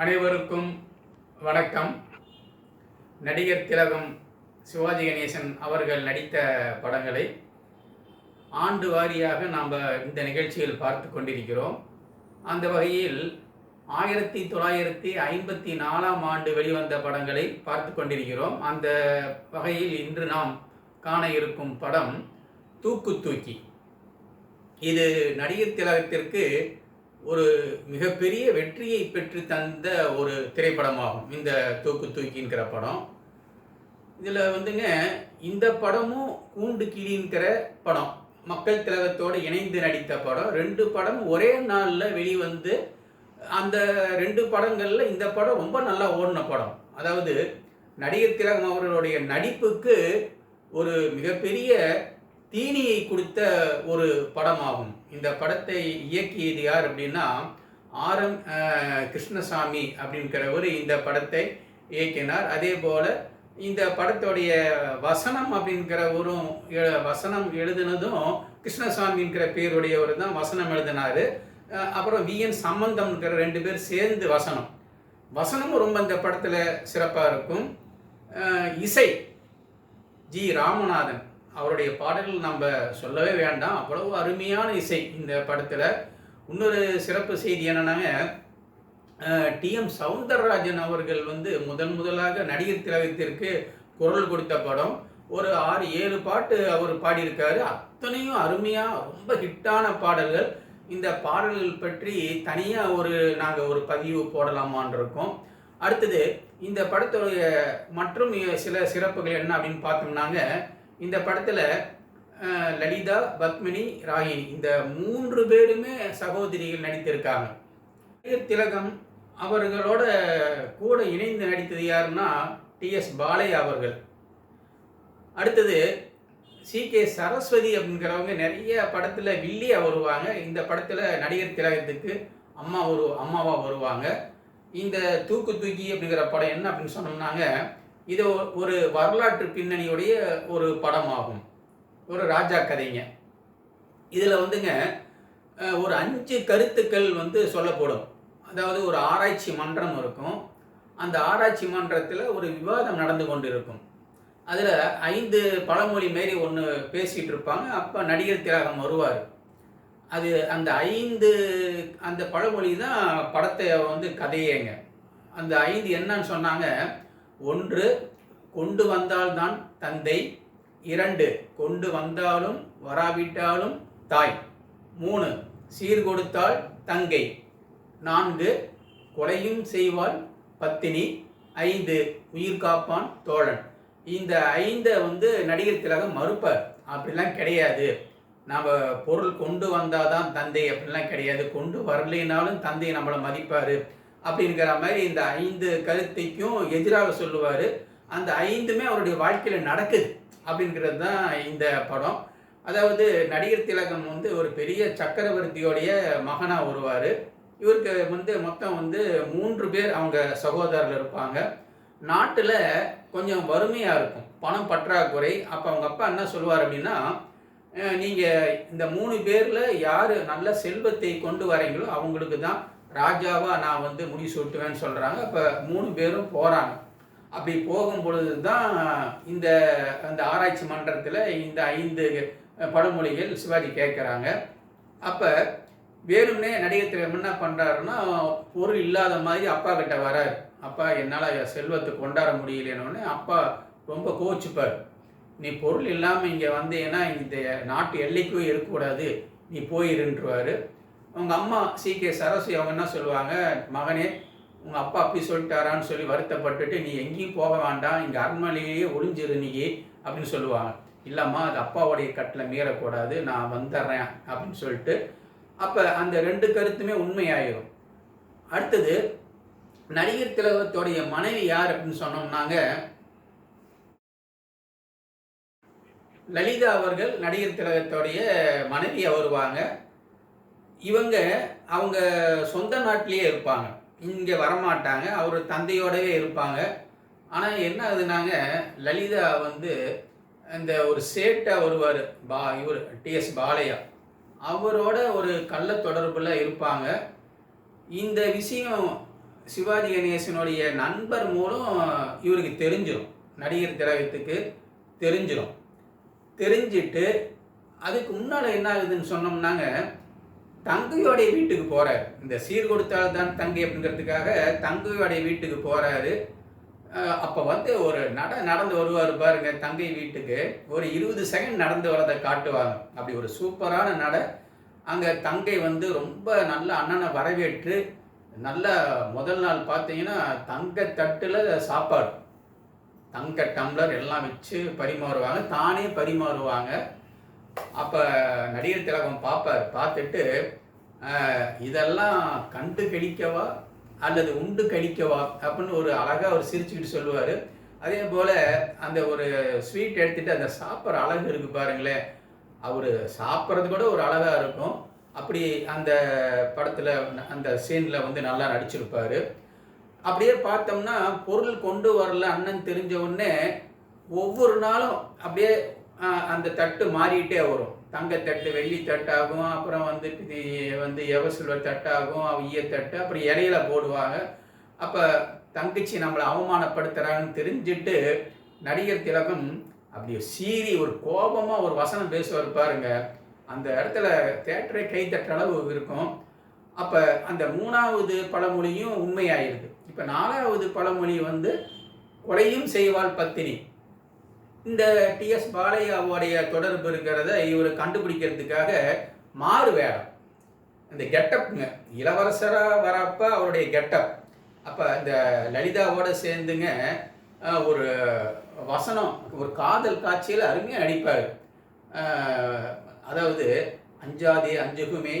அனைவருக்கும் வணக்கம். நடிகர் திலகம் சிவாஜி கணேசன் அவர்கள் நடித்த படங்களை ஆண்டு வாரியாக நாம் இந்த நிகழ்ச்சியில் பார்த்து கொண்டிருக்கிறோம். அந்த வகையில் ஆயிரத்தி தொள்ளாயிரத்தி ஐம்பத்தி நாலாம் ஆண்டு வெளிவந்த படங்களை பார்த்து கொண்டிருக்கிறோம். அந்த வகையில் இன்று நாம் காண இருக்கும் படம் தூக்கு தூக்கி. இது நடிகர் திலகத்திற்கு ஒரு மிகப்பெரிய வெற்றியை பெற்று தந்த ஒரு திரைப்படமாகும். இந்த தூக்கு தூக்கிங்கிற படம். இதில் வந்துங்க இந்த படமும் கூண்டு கிளிங்கிற படம். மக்கள் திலகத்தோடு இணைந்து நடித்த படம். ரெண்டு படம் ஒரே நாளில் வெளிவந்து அந்த ரெண்டு படங்களில் இந்த படம் ரொம்ப நல்லா ஓடின படம். அதாவது நடிகர் திலகம் அவர்களுடைய நடிப்புக்கு ஒரு மிகப்பெரிய தீனியை கொடுத்த ஒரு படமாகும். இந்த படத்தை இயக்கியது யார் அப்படின்னா ஆர். எம். கிருஷ்ணசாமி அப்படிங்கிறவர் இந்த படத்தை இயக்கினார். அதே போல் இந்த படத்துடைய வசனம் அப்படிங்கிறவரும் எ- வசனம் எழுதினதும் கிருஷ்ணசாமிங்கிற பேருடையவர் தான் வசனம் எழுதினார். அப்புறம் வி. என். சம்பந்தம்ங்கிற ரெண்டு பேர் சேர்ந்து வசனம். வசனமும் ரொம்ப இந்த படத்தில் சிறப்பாக இருக்கும். இசை ஜி. ராமநாதன். அவருடைய பாடல்கள் நம்ம சொல்லவே வேண்டாம். அவ்வளவு அருமையான இசை இந்த படத்தில். இன்னொரு சிறப்பு செய்தி என்னென்னாங்க டிஎம் சவுந்தரராஜன் அவர்கள் வந்து முதன் முதலாக நடிகர் திலகத்திற்கு குரல் கொடுத்த படம். ஒரு ஆறு ஏழு பாட்டு அவர் பாடியிருக்காரு. அத்தனையும் அருமையாக ரொம்ப ஹிட்டான பாடல்கள். இந்த பாடல்கள் பற்றி தனியாக ஒரு நாங்கள் ஒரு பதிவு போடலாமான் இருக்கோம். அடுத்தது இந்த படத்துடைய மற்றும் சில சிறப்புகள் என்ன அப்படின்னு பார்த்தோம்னாங்க இந்த படத்தில் லலிதா பத்மினி ராகினி இந்த மூன்று பேருமே சகோதரிகள் நடித்திருக்காங்க. திலகம் அவர்களோட கூட இணைந்து நடித்தது யாருன்னா டிஎஸ் பாலையா அவர்கள். அடுத்தது சி கே சரஸ்வதி அப்படிங்கிறவங்க நிறைய படத்தில் வில்லியா வருவாங்க. இந்த படத்தில் நடிகர் திலகத்துக்கு அம்மா ஒரு அம்மாவாக வருவாங்க. இந்த தூக்கு தூக்கி அப்படிங்கிற படம் என்ன அப்படின்னு சொன்னோம்னாங்க இது ஒரு வரலாற்று பின்னணியுடைய ஒரு படமாகும். ஒரு ராஜா கதைங்க. இதில் வந்துங்க ஒரு அஞ்சு கருத்துக்கள் வந்து சொல்லப்படும். அதாவது ஒரு ஆராய்ச்சி மன்றம் இருக்கும். அந்த ஆராய்ச்சி மன்றத்தில் ஒரு விவாதம் நடந்து கொண்டு இருக்கும் அதில் ஐந்து பழமொழி மாரி ஒன்று பேசிகிட்டு இருப்பாங்க அப்போ நடிகர் திலகம் வருவார். அது அந்த ஐந்து அந்த பழமொழி தான் படத்தை வந்து கதையேங்க. அந்த ஐந்து என்னன்னு சொன்னாங்க. ஒன்று கொண்டு வந்தால்தான் தந்தை. இரண்டு கொண்டு வந்தாலும் வராவிட்டாலும் தாய். மூணு சீர் கொடுத்தால் தங்கை. நான்கு கொலையும் செய்வாள் பத்தினி. ஐந்து உயிர் காப்பான் தோழன். இந்த ஐந்தை வந்து நடிகர் திலகம் மறுப்பார் அப்படிலாம் கிடையாது. நம்ம பொருள் கொண்டு வந்தாதான் தந்தை அப்படிலாம் கிடையாது. கொண்டு வரலைனாலும் தந்தை நம்மளை மதிப்பார். அப்படிங்கிற மாதிரி இந்த ஐந்து கருத்தைக்கும் எதிராக சொல்லுவார். அந்த ஐந்துமே அவருடைய வாழ்க்கையில் நடக்குது அப்படிங்கிறது தான் இந்த படம். அதாவது நடிகர் திலகம் வந்து ஒரு பெரிய சக்கரவர்த்தியோடைய மகனாக வருவார். இவருக்கு வந்து மொத்தம் வந்து மூன்று பேர் அவங்க சகோதரர்கள் இருப்பாங்க. நாட்டில் கொஞ்சம் வறுமையாக இருக்கும். பணம் பற்றாக்குறை. அப்போ அவங்க அப்பா என்ன சொல்லுவார் அப்படின்னா நீங்கள் இந்த மூணு பேரில் யார் நல்ல செல்வத்தை கொண்டு வரீங்களோ அவங்களுக்கு தான் ராஜாவாக நான் வந்து முடி சூட்டுவேன்னு சொல்கிறாங்க இப்போ மூணு பேரும் போகிறாங்க அப்படி போகும் பொழுது தான் இந்த அந்த ஆராய்ச்சி மன்றத்தில் இந்த ஐந்து பழமொழிகள் சிவாஜி கேட்குறாங்க. அப்போ வேணும்னே நடிகர் திலகம் என்ன பண்ணுறாருன்னா பொருள் இல்லாத மாதிரி அப்பா கிட்ட வரார். அப்பா என்னால் செல்வத்தை கொண்டாட முடியலன்னு அப்பா ரொம்ப கோச்சுப்பார். நீ பொருள் இல்லாமல் இங்கே வந்தேன்னா இந்த நாட்டு எல்லைக்கும் இருக்கக்கூடாது. நீ போயிருன்றுவார். அவங்க அம்மா சி. கே. சரஸ்வதி அவங்க என்ன சொல்லுவாங்க? மகனே உங்கள் அப்பா அப்படி சொல்லிட்டாரான்னு சொல்லி வருத்தப்பட்டுட்டு நீ எங்கேயும் போக வேண்டாம். இங்கே அரண்மனையிலேயே ஒளிஞ்சிரு நீ அப்படின்னு சொல்லுவாங்க. இல்லைம்மா அது அப்பாவுடைய கட்டில் மீறக்கூடாது. நான் வந்துடுறேன் அப்படின்னு சொல்லிட்டு அப்போ அந்த ரெண்டு கருத்துமே உண்மையாயிரும். அடுத்தது நடிகர் திலகத்துடைய மனைவி யார் அப்படின்னு சொன்னோம்னாங்க லலிதா அவர்கள் நடிகர் திலகத்துடைய மனைவியாக வருவாங்க. இவங்க அவங்க சொந்த நாட்டிலேயே இருப்பாங்க. இங்கே வரமாட்டாங்க. அவர் தந்தையோடவே இருப்பாங்க. ஆனால் என்ன ஆகுதுனாங்க லலிதா வந்து இந்த ஒரு சேட்டை வருவார். பா இவர் டிஎஸ் பாலையா. அவரோட ஒரு கள்ள தொடர்பில் இருப்பாங்க. இந்த விஷயம் சிவாஜி கணேசனுடைய நண்பர் மூலம் இவருக்கு தெரிஞ்சிடும் நடிகர் திலகத்துக்கு தெரிஞ்சிடும் தெரிஞ்சிட்டு அதுக்கு முன்னால் என்ன ஆகுதுன்னு சொன்னோம்னாங்க தங்கையோடைய வீட்டுக்கு போகிறார் இந்த சீர் கொடுத்தால் தான் தங்கை அப்படிங்கிறதுக்காக தங்கையோடைய வீட்டுக்கு போகிறாரு அப்போ வந்து ஒரு நட நடந்து வருவார் பாருங்க தங்கை வீட்டுக்கு. ஒரு இருபது செகண்ட் நடந்து வரதை காட்டுவாங்க. அப்படி ஒரு சூப்பரான நட. அங்கே தங்கை வந்து ரொம்ப நல்ல அண்ணனை வரவேற்று நல்ல முதல் நாள் பார்த்தீங்கன்னா தங்க தட்டில் சாப்பாடு. தங்க டம்ளர் எல்லாம் வச்சு பரிமாறுவாங்க. தானே பரிமாறுவாங்க. அப்போ நடிகர் திலகம் பார்ப்பார் பார்த்துட்டு இதெல்லாம் கண்டு கடிக்கவா? அல்லது உண்டு கடிக்கவா? அப்படின்னு ஒரு அழகாக அவர் சிரிச்சுக்கிட்டு சொல்லுவார். அதே போல் அந்த ஒரு ஸ்வீட் எடுத்துட்டு அந்த சாப்பிட்ற அழகு இருக்கு பாருங்களேன். அவர் சாப்பிட்றது கூட ஒரு அழகாக இருக்கும். அப்படி அந்த படத்தில் அந்த சீனில் வந்து நல்லா நடிச்சிருப்பார். அப்படியே பார்த்தோம்னா பொருள் கொண்டு வரல அண்ணன் தெரிஞ்ச உடனே ஒவ்வொரு நாளும் அப்படியே அந்த தட்டு மாறிட்டே வரும். தங்கத்தட்டு வெள்ளி தட்டாகும் அப்புறம் வந்து இது வந்து எவசில்வர் தட்டாகும் ஈயத்தட்டு அப்புறம் இலையில போடுவாங்க. அப்போ தங்கச்சி நம்மளை அவமானப்படுத்துகிறாங்கன்னு தெரிஞ்சுட்டு நடிகர் திலகம் அப்படி சீறி ஒரு கோபமாக ஒரு வசனம் பேசுவார் பாருங்க. அந்த இடத்துல தேட்டரை கை தட்டுற அளவு இருக்கும். அப்போ அந்த மூணாவது பழமொழியும் உண்மையாயிருது இப்போ நாலாவது பழமொழி வந்து கொலையும் செய்வாள் பத்தினி. இந்த டிஎஸ் பாலையாவுடைய தொடர்பு இருக்கிறத இவர் கண்டுபிடிக்கிறதுக்காக மாறு வேடம். இந்த கெட்டப்ங்க இளவரசராக வரப்ப அவருடைய கெட்டப் அப்போ இந்த லலிதாவோட சேர்ந்துங்க ஒரு வசனம் ஒரு காதல் காட்சியில் அருமையாக நடிப்பார். அதாவது அஞ்சாதே அஞ்சுகுமே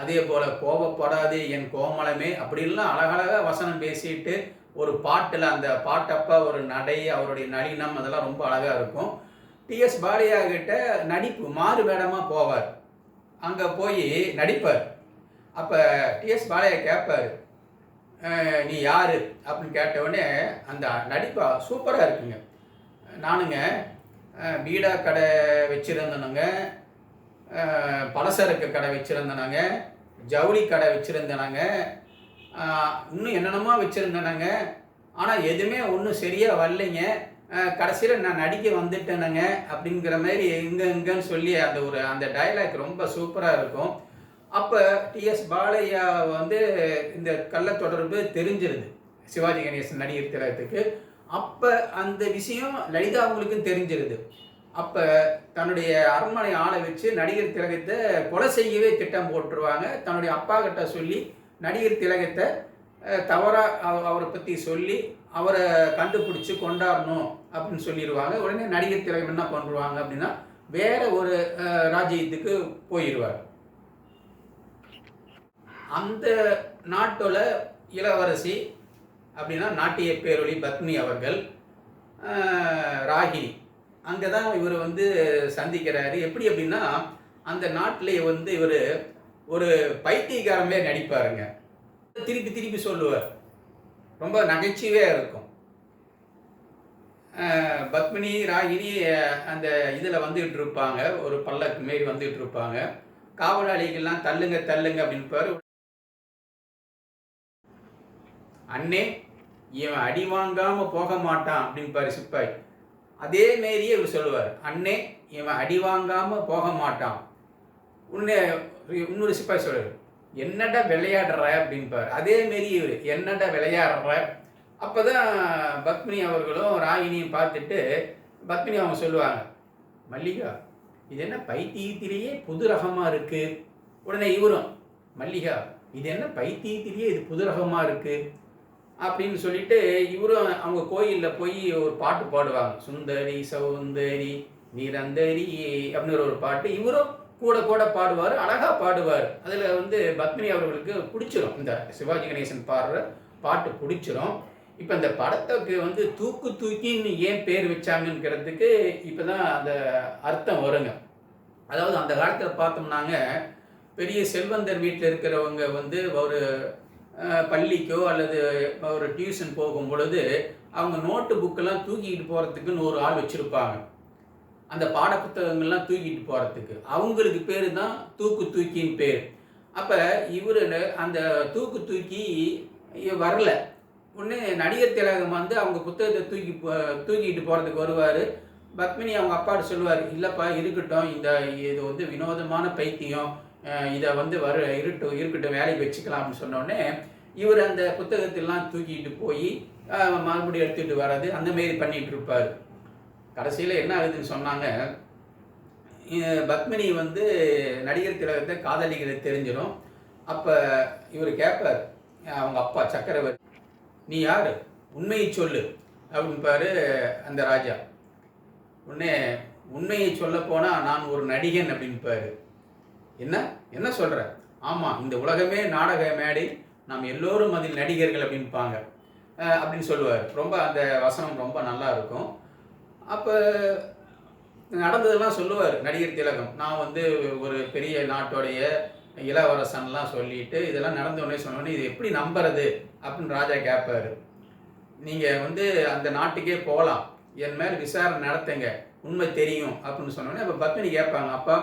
அதே போல் கோபப்படாதே என் கோமலமே அப்படின்லாம் அழகழகாக வசனம் பேசிட்டு ஒரு பாட்டில் அந்த பாட்டப்ப ஒரு நடை அவருடைய நளினம் அதெல்லாம் ரொம்ப அழகாக இருக்கும். டிஎஸ் பாலியா கிட்ட நடிப்பு மாறு வேடமாக போவார். அங்கே போய் நடிப்பார். அப்போ டிஎஸ் பாலையா கேட்பார் நீ யார்? அப்படின்னு கேட்ட உடனே அந்த நடிப்பா சூப்பராக இருக்குங்க. நானுங்க பீடா கடை வச்சுருந்தனுங்க. பலசரக்கு கடை வச்சுருந்தனாங்க. ஜவுளி கடை வச்சுருந்தனாங்க. இன்னும் என்னென்னமோ வச்சுருந்தேனாங்க. ஆனால் எதுவுமே ஒன்றும் சரியாக வரலைங்க. கடைசியில் நான் நடிக்க வந்துட்டேனுங்க அப்படிங்கிற மாதிரி எங்கே எங்கன்னு சொல்லி அந்த ஒரு அந்த டயலாக் ரொம்ப சூப்பராக இருக்கும். அப்போ டிஎஸ் பாலையா வந்து இந்த கள்ள தொடர்பு தெரிஞ்சிருது. சிவாஜி கணேசன் நடிகர் திலகத்துக்கு அப்போ அந்த விஷயம் லலிதா அவங்களுக்கும் தெரிஞ்சிருது. அப்போ தன்னுடைய அரண்மனை ஆளை வச்சு நடிகர் திலகத்தை கொலை செய்யவே திட்டம் போட்டுருவாங்க. தன்னுடைய அப்பா கிட்ட சொல்லி நடிகர் திலகத்தை தவறாக அவ- அவரை பற்றி சொல்லி அவரை கண்டுபிடிச்சி கொண்டாடணும் அப்படின்னு சொல்லிடுவாங்க. உடனே நடிகர் திலகம் என்ன பண்ணுவாங்க அப்படின்னா வேற ஒரு ராஜ்யத்துக்கு போயிடுவார் அந்த நாட்டோட இளவரசி அப்படின்னா நாட்டிய பேரொழி பத்னி அவர்கள் ராகினி. அங்கே தான் இவர் வந்து சந்திக்கிறாரு. எப்படி அப்படின்னா அந்த நாட்டிலே வந்து இவர் ஒரு பைத்தியக்காரமே நடிப்பாருங்க. திருப்பி திருப்பி சொல்லுவார். ரொம்ப நகைச்சுவையாக இருக்கும். பத்மினி ராகினி அந்த இதில் வந்துகிட்டு இருப்பாங்க ஒரு பல்லக்கு மாரி வந்துகிட்டு இருப்பாங்க காவலாளிகள்லாம் தள்ளுங்க தள்ளுங்க அப்படின்னு அண்ணே இவன் அடி வாங்காம போக மாட்டான் அப்படின்பாரு சிப்பாய். அதே மாரியே இவர் சொல்லுவார். அண்ணே இவன் அடி வாங்காம போக மாட்டான். உன்னை இன்னொரு சிப்பாய் சொல்லுவார் என்னடா விளையாடுற? அப்படின்பார் அதே மாரி இவர் என்னடா விளையாடுற? அப்பதான் பத்மினி அவர்களும் ராகினியும் பார்த்துட்டு பத்மினி அவங்க சொல்லுவாங்க மல்லிகா இது என்ன பைத்தியத்திலேயே புது ரகமாக இருக்குது உடனே இவரும் மல்லிகா இது என்ன பைத்தியத்திலேயே இது புது ரகமாக இருக்குது அப்படின்னு சொல்லிட்டு இவரும் அவங்க கோயிலில் போய் ஒரு பாட்டு பாடுவாங்க சுந்தரி சௌந்தரி நிரந்தரி அப்படின்னு ஒரு பாட்டு. இவரும் கூட கூட பாடுவார் அழகாக பாடுவார். அதில் வந்து பத்மினி அவர்களுக்கு பிடிச்சிரும். இந்த சிவாஜி கணேசன் பாடுற பாட்டு பிடிச்சிரும். இப்போ இந்த படத்துக்கு வந்து தூக்கு தூக்கின்னு ஏன் பேர் வச்சாங்கிறதுக்கு இப்போ தான் அந்த அர்த்தம் வருங்க. அதாவது அந்த காலத்தில் பார்த்தோம்னாங்க பெரிய செல்வந்தர் வீட்டில் இருக்கிறவங்க வந்து ஒரு பள்ளிக்கோ அல்லது ஒரு டியூஷன் போகும் பொழுது அவங்க நோட்டு புக்கெல்லாம் தூக்கிட்டு போகிறதுக்குன்னு ஒரு ஆள் வச்சுருப்பாங்க. அந்த பாடப்புத்தகங்கள்லாம் தூக்கிட்டு போகிறதுக்கு அவங்களுக்கு பேர் தான் தூக்கு தூக்கின்னு பேர். அப்போ இவர் அந்த தூக்கு தூக்கி வரல. உடனே நடிகர் திலகம் வந்து அவங்க புத்தகத்தை தூக்கி தூக்கிட்டு போகிறதுக்கு வருவார். பத்மினி அவங்க அப்பாட்ட சொல்லுவார் இல்லைப்பா இருக்கட்டும். இந்த இது வந்து வினோதமான பைத்தியம். இதை வந்து வர இருட்டும் இருக்கட்டும். வேலைக்கு வச்சுக்கலாம்னு சொன்னோடனே இவர் அந்த புத்தகத்தெல்லாம் தூக்கிட்டு போய் மறுபடியும் எடுத்துகிட்டு வர்றது அந்த மாரி இருப்பார். கடைசியில் என்ன ஆகுதுன்னு சொன்னாங்க? பத்மினி வந்து நடிகர் திலகத்தை காதலிக்கிறது தெரிஞ்சிடும். அப்போ இவர் கேட்பார் அவங்க அப்பா சக்கரவர்த்தி நீ யார்? உண்மையை சொல்லு. அப்படின்பாரு அந்த ராஜா. உடனே உண்மையை சொல்ல போனால் நான் ஒரு நடிகன் அப்படின்பாரு என்ன? என்ன சொல்கிற ஆமாம் இந்த உலகமே நாடக மேடை நாம் எல்லோரும் அதில் நடிகர்கள் அப்படின்பாங்க. அப்படின்னு சொல்லுவார். ரொம்ப அந்த வசனம் ரொம்ப நல்லா இருக்கும். அப்போ நடந்ததெல்லாம் சொல்லுவார் நடிகர் திலகம். நான் வந்து ஒரு பெரிய நாட்டோடைய இளவரசன்லாம் சொல்லிட்டு இதெல்லாம் நடந்த உடனே சொன்னோடனே இது எப்படி நம்புறது? அப்படின்னு ராஜா கேட்பாரு நீங்கள் வந்து அந்த நாட்டுக்கே போகலாம் என் மேல் விசாரணை நடத்துங்க. உண்மை தெரியும். அப்படின்னு சொன்னோடனே அப்போ பத்மினி கேட்பாங்க அப்பா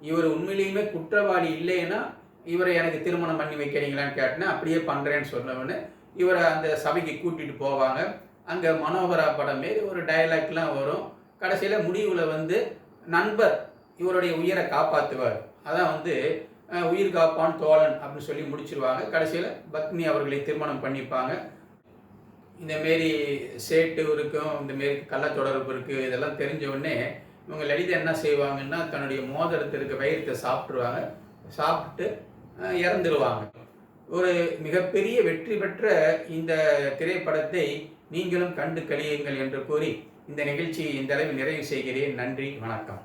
இவர் உண்மையிலேயுமே குற்றவாளி இல்லைன்னா இவரை எனக்கு திருமணம் பண்ணி வைக்கிறீங்களான்னு கேட்டேன்னா அப்படியே பண்ணுறேன்னு சொன்னவொடனே இவரை அந்த சபைக்கு கூட்டிகிட்டு போவாங்க. அங்கே மனோகரா படம் மாரி ஒரு டயலாக்லாம் வரும். கடைசியில் முடிவில் வந்து நண்பர் இவருடைய உயிரை காப்பாற்றுவார் அதான் வந்து உயிர் காப்பான் தோழன் அப்படின்னு சொல்லி முடிச்சிருவாங்க. கடைசியில் பத்னி அவர்களை திருமணம் பண்ணிப்பாங்க. இந்த மாரி சேட்டு இருக்கும் இந்த மாரி கள்ள தொடர்பு இருக்குது இதெல்லாம் தெரிஞ்ச உடனே இவங்க லலிதா என்ன செய்வாங்கன்னா தன்னுடைய மோதிரத்தில் இருக்க வயிறத்தை சாப்பிட்ருவாங்க சாப்பிட்டு இறந்துருவாங்க. ஒரு மிகப்பெரிய வெற்றி பெற்ற இந்த திரைப்படத்தை நீங்களும் கண்டு கழியுங்கள் என்று கூறி இந்த நிகழ்ச்சியை இந்த அளவில் நிறைவு செய்கிறேன். நன்றி வணக்கம்.